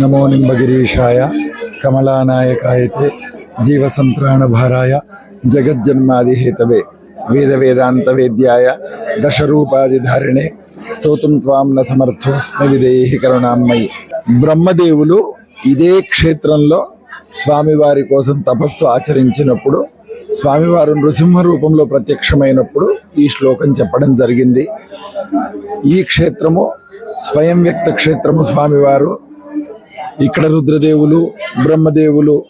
నమో నింబగిరీషాయ కమలానాయకాయతే జీవసంత్రాణభారాయ జగజ్జన్మాదిహేతవే వేద వేదాంత వేద్యాయ దశరూపాదిధారిణే. స్తోత్రం త్వాం న సమర్థోస్మి విదేహి కరుణామ్మయి బ్రహ్మదేవులు ఇదే క్షేత్రంలో స్వామివారి కోసం తపస్సు ఆచరించినప్పుడు స్వామివారు నృసింహ రూపంలో ప్రత్యక్షమైనప్పుడు ఈ శ్లోకం చెప్పడం జరిగింది. ఈ క్షేత్రము స్వయం వ్యక్త క్షేత్రము స్వామివారు ఇక్కడ రుద్రదేవులు బ్రహ్మదేవులు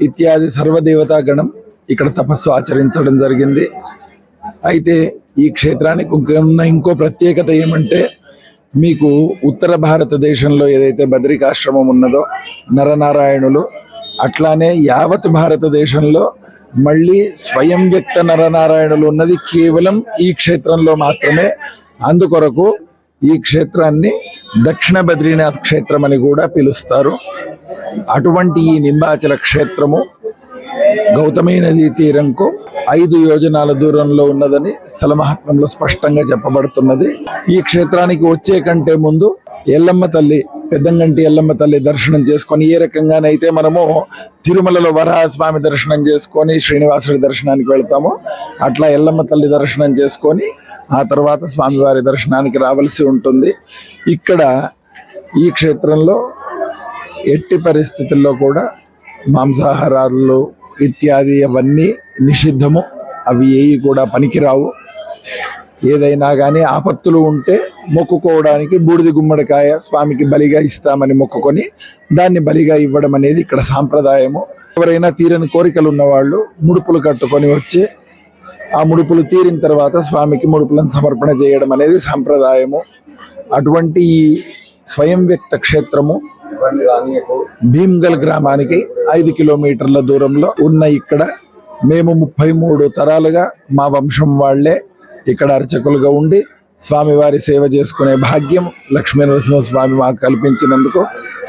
ఇత్యాది సర్వదేవతా గణం ఇక్కడ తపస్సు ఆచరించడం జరిగింది. అయితే ఈ క్షేత్రానికి ఉన్న ఇంకో ప్రత్యేకత ఏమంటే మీకు ఉత్తర భారతదేశంలో ఏదైతే బద్రికాశ్రమం ఉన్నదో నరనారాయణులు అట్లానే యావత్ భారతదేశంలో మళ్ళీ స్వయం వ్యక్త నరనారాయణులు ఉన్నది కేవలం ఈ క్షేత్రంలో మాత్రమే. అందుకొరకు ఈ క్షేత్రాన్ని దక్షిణ బద్రీనాథ్ క్షేత్రం అని కూడా పిలుస్తారు. అటువంటి ఈ నింబాచల క్షేత్రము గౌతమి నదీ తీరంకు ఐదు యోజనాల దూరంలో ఉన్నదని స్థల మహాత్మ్యంలో స్పష్టంగా చెప్పబడుతున్నది. ఈ క్షేత్రానికి వచ్చే కంటే ముందు ఎల్లమ్మ తల్లి పెద్దంగంటి ఎల్లమ్మ తల్లి దర్శనం చేసుకొని ఏ రకంగానైతే మనము తిరుమలలో వరాహస్వామి దర్శనం చేసుకొని శ్రీనివాసుడి దర్శనానికి వెళ్తామో అట్లా ఎల్లమ్మ తల్లి దర్శనం చేసుకొని ఆ తర్వాత స్వామివారి దర్శనానికి రావాల్సి ఉంటుంది. ఇక్కడ ఈ క్షేత్రంలో ఎట్టి పరిస్థితుల్లో కూడా మాంసాహారాలు ఇత్యాది అవన్నీ నిషిద్ధము. అవి ఏవి కూడా పనికిరావు. ఏదైనా కానీ ఆపత్తులు ఉంటే మొక్కుకోవడానికి బూడిద గుమ్మడికాయ స్వామికి బలిగా ఇస్తామని మొక్కుకొని దాన్ని బలిగా ఇవ్వడం అనేది ఇక్కడ సాంప్రదాయము. ఎవరైనా తీరని కోరికలు ఉన్నవాళ్ళు ముడుపులు కట్టుకొని వచ్చి ఆ ముడుపులు తీరిన తర్వాత స్వామికి ముడుపులను సమర్పణ చేయడం అనేది సాంప్రదాయము. అటువంటి ఈ స్వయం వ్యక్త క్షేత్రము భీమ్గల్ గ్రామానికి ఐదు కిలోమీటర్ల దూరంలో ఉన్న ఇక్కడ మేము ముప్పై మూడు తరాలుగా మా వంశం వాళ్ళే ఇక్కడ అర్చకులుగా ఉండి స్వామివారి సేవ చేసుకునే భాగ్యం లక్ష్మీ నరసింహస్వామి మాకు కల్పించినందుకు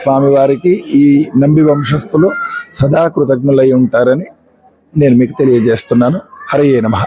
స్వామివారికి ఈ నంబి వంశస్థులు సదా కృతజ్ఞులై ఉంటారని నేను మీకు తెలియజేస్తున్నాను. హరయే నమః.